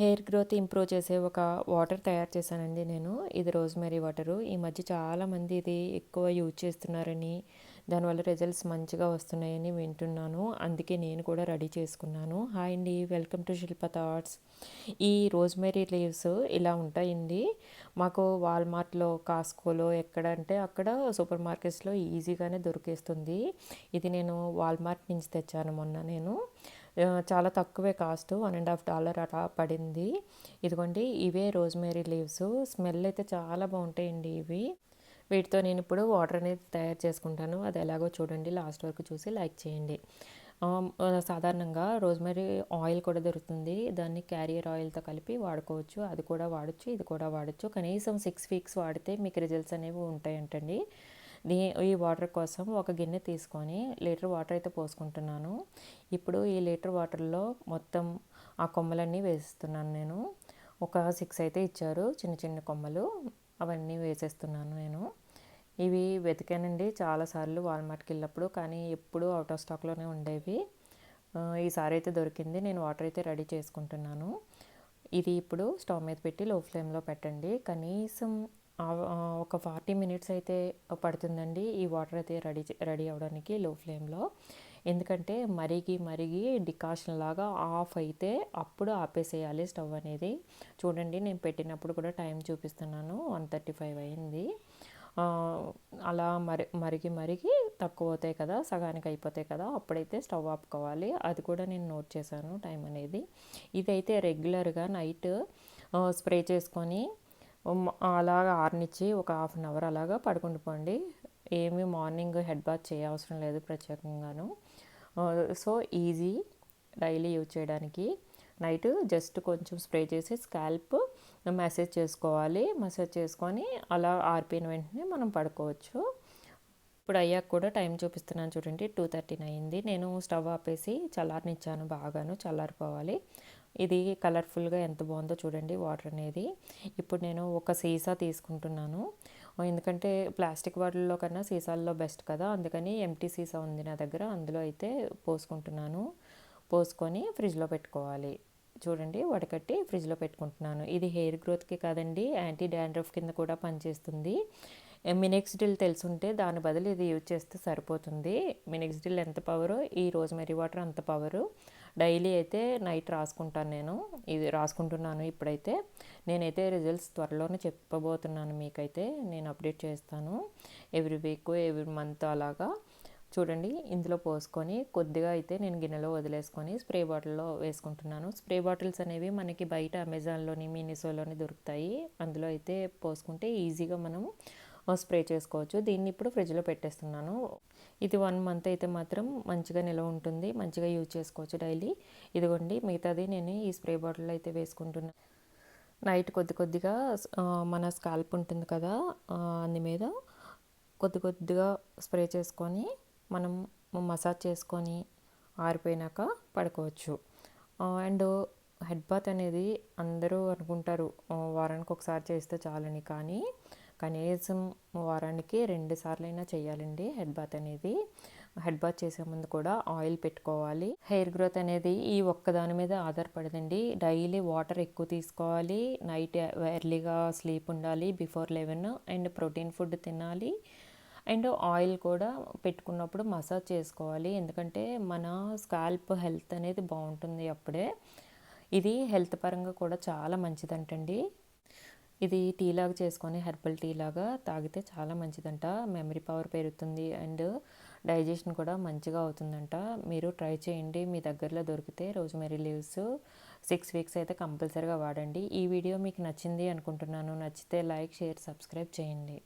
Hair growth improve చేసే ఒక water తయారు చేశానండి నేను. ఇది రోజ్మెరీ వాటరు. ఈ మధ్య చాలామంది ఇది ఎక్కువ యూజ్ చేస్తున్నారని దానివల్ల రిజల్ట్స్ మంచిగా వస్తున్నాయని వింటున్నాను. అందుకే నేను కూడా రెడీ చేసుకున్నాను. హాయ్ అండి వెల్కమ్ టు శిల్ప థాట్స్. ఈ రోజ్మెరీ లీవ్స్ ఇలా ఉంటాయండి. మాకు వాల్మార్ట్లో కాస్కోలో ఎక్కడంటే అక్కడ సూపర్ మార్కెట్స్లో ఈజీగానే దొరికేస్తుంది. ఇది నేను వాల్మార్ట్ నుంచి తెచ్చాను మొన్న నేను. చాలా తక్కువే cost one and half dollar అలా పడింది. ఇదిగోండి ఇవే రోజ్మేరీ లీవ్స్. స్మెల్ అయితే చాలా బాగుంటాయండి ఇవి. వీటితో నేను ఇప్పుడు వాటర్ అనేది తయారు చేసుకుంటాను. అది ఎలాగో చూడండి లాస్ట్ వరకు చూసి లైక్ చేయండి. సాధారణంగా రోజ్మెరీ ఆయిల్ కూడా దొరుకుతుంది. దాన్ని క్యారియర్ ఆయిల్తో కలిపి వాడుకోవచ్చు. అది కూడా వాడచ్చు ఇది కూడా వాడచ్చు. కనీసం సిక్స్ వీక్స్ వాడితే మీకు రిజల్ట్స్ అనేవి ఉంటాయంటండి. దీ ఈ వాటర్ కోసం ఒక గిన్నె తీసుకొని లీటర్ వాటర్ అయితే పోసుకుంటున్నాను. ఇప్పుడు ఈ లీటర్ వాటర్లో మొత్తం ఆ కొమ్మలన్నీ వేస్తున్నాను నేను. ఒక సిక్స్ అయితే ఇచ్చారు చిన్న చిన్న కొమ్మలు. అవన్నీ వేసేస్తున్నాను నేను. ఇవి వెతికానండి చాలాసార్లు వాల్మార్ట్కి వెళ్ళినప్పుడు కానీ ఎప్పుడు అవుట్ ఆఫ్ స్టాక్లోనే ఉండేవి. ఈసారి అయితే దొరికింది నేను వాటర్ అయితే రెడీ చేసుకుంటున్నాను. ఇది ఇప్పుడు స్టవ్ మీద పెట్టి లో ఫ్లేమ్లో పెట్టండి. కనీసం ఒక ఫార్టీ మినిట్స్ అయితే పడుతుందండి ఈ వాటర్ అయితే రెడీ రెడీ అవ్వడానికి లో ఫ్లేమ్లో. ఎందుకంటే మరిగి మరిగి డికాషన్ లాగా ఆఫ్ అయితే అప్పుడు ఆపేసేయాలి స్టవ్ అనేది. చూడండి నేను పెట్టినప్పుడు కూడా టైం చూపిస్తున్నాను. వన్ థర్టీ ఫైవ్ అయింది. అలా మరి మరిగి మరిగి తక్కువ అవుతాయి కదా సగానికి అయిపోతాయి కదా అప్పుడైతే స్టవ్ ఆపుకోవాలి. అది కూడా నేను నోట్ చేశాను టైం అనేది. ఇదైతే రెగ్యులర్గా నైట్ స్ప్రే చేసుకొని అలాగా ఆరనిచ్చి ఒక హాఫ్ అన్ అవర్ అలాగా పడుకుండిపోండి ఏమి మార్నింగ్ హెడ్ బాత్ చేయవసరం లేదు ప్రత్యేకంగాను. సో ఈజీ డైలీ యూజ్ చేయడానికి. నైట్ జస్ట్ కొంచెం స్ప్రే చేసి స్కాల్ప్ మసాజ్ చేసుకోవాలి. మసాజ్ చేసుకొని అలా ఆరిపోయిన వెంటనే మనం పడుకోవచ్చు. ఇప్పుడు అయ్యాక కూడా టైం చూపిస్తున్నాను చూడండి టూ థర్టీన్ అయింది నేను స్టవ్ ఆపేసి చల్లారనిచ్చాను బాగాను చల్లారిపోవాలి. ఇది కలర్ఫుల్గా ఎంత బాగుందో చూడండి వాటర్ అనేది. ఇప్పుడు నేను ఒక సీసా తీసుకుంటున్నాను. ఎందుకంటే ప్లాస్టిక్ వాటిల్లో కన్నా సీసాల్లో బెస్ట్ కదా. అందుకని ఎంటీ సీసా ఉంది నా దగ్గర. అందులో అయితే పోసుకుంటున్నాను. పోసుకొని ఫ్రిడ్జ్లో పెట్టుకోవాలి. చూడండి వడకట్టి ఫ్రిడ్జ్లో పెట్టుకుంటున్నాను. ఇది హెయిర్ గ్రోత్కి కాదండి యాంటీ డాండ్రఫ్ కింద కూడా పనిచేస్తుంది. మినెక్స్డిల్ తెలుసుంటే దాని బదులు ఇది యూజ్ చేస్తే సరిపోతుంది. మినెక్స్డిల్ ఎంత పవరో? ఈ రోజు మెరీ వాటర్ అంత పవరు. డైలీ అయితే నైట్ రాసుకుంటాను నేను. ఇది రాసుకుంటున్నాను ఇప్పుడైతే. నేనైతే రిజల్ట్స్ త్వరలోనే చెప్పబోతున్నాను మీకైతే. నేను అప్డేట్ చేస్తాను. ఎవ్రీ వీక్ ఎవ్రీ మంత్ అలాగా. చూడండి ఇందులో పోసుకొని కొద్దిగా అయితే నేను గిన్నెలో వదిలేసుకొని స్ప్రే బాటిల్లో వేసుకుంటున్నాను. స్ప్రే బాటిల్స్ అనేవి మనకి బయట అమెజాన్లోని మీనిసోలోని దొరుకుతాయి. అందులో అయితే పోసుకుంటే ఈజీగా మనం స్ప్రే చేసుకోవచ్చు. దీన్ని ఇప్పుడు ఫ్రిడ్జ్లో పెట్టేస్తున్నాను. ఇది వన్ మంత్ అయితే మాత్రం మంచిగా నిల్వ ఉంటుంది. మంచిగా యూజ్ చేసుకోవచ్చు డైలీ. ఇదిగోండి మిగతాది నేను ఈ స్ప్రే బాటిల్ అయితే వేసుకుంటున్నాను నైట్ కొద్ది కొద్దిగా మన స్కాల్ప్ ఉంటుంది కదా అందు మీద కొద్ది కొద్దిగా స్ప్రే చేసుకొని మనం మసాజ్ చేసుకొని ఆరిపోయినాక పడుకోవచ్చు. అండ్ హెడ్ బాత్ అనేది అందరూ అనుకుంటారు వారానికి ఒకసారి చేస్తే చాలని. కానీ కనీసం వారానికి రెండు సార్లైనా చేయాలండి హెడ్ బాత్ అనేది. హెడ్ బాత్ చేసే ముందు కూడా ఆయిల్ పెట్టుకోవాలి. హెయిర్ గ్రోత్ అనేది ఈ ఒక్కదాని మీద ఆధారపడదండి. డైలీ వాటర్ ఎక్కువ తీసుకోవాలి. నైట్ ఎర్లీగా స్లీప్ ఉండాలి before eleven and protein food తినాలి. అండ్ ఆయిల్ కూడా పెట్టుకున్నప్పుడు మసాజ్ చేసుకోవాలి. ఎందుకంటే మన స్కాల్ప్ హెల్త్ అనేది బాగుంటుంది అప్పుడే. ఇది హెల్త్ పరంగా కూడా చాలా మంచిదంటండి. ఇది టీ లాగా చేసుకొని హెర్బల్ టీ లాగా తాగితే చాలా మంచిదంట. మెమరీ పవర్ పెరుగుతుంది అండ్ డైజెషన్ కూడా మంచిగా అవుతుందంట. మీరు ట్రై చేయండి. మీ దగ్గరలో దొరికితే రోజ్మెరీ లీవ్స్ సిక్స్ వీక్స్ అయితే కంపల్సరీగా వాడండి. ఈ వీడియో మీకు నచ్చింది అనుకుంటున్నాను. నచ్చితే లైక్ షేర్ సబ్స్క్రైబ్ చేయండి.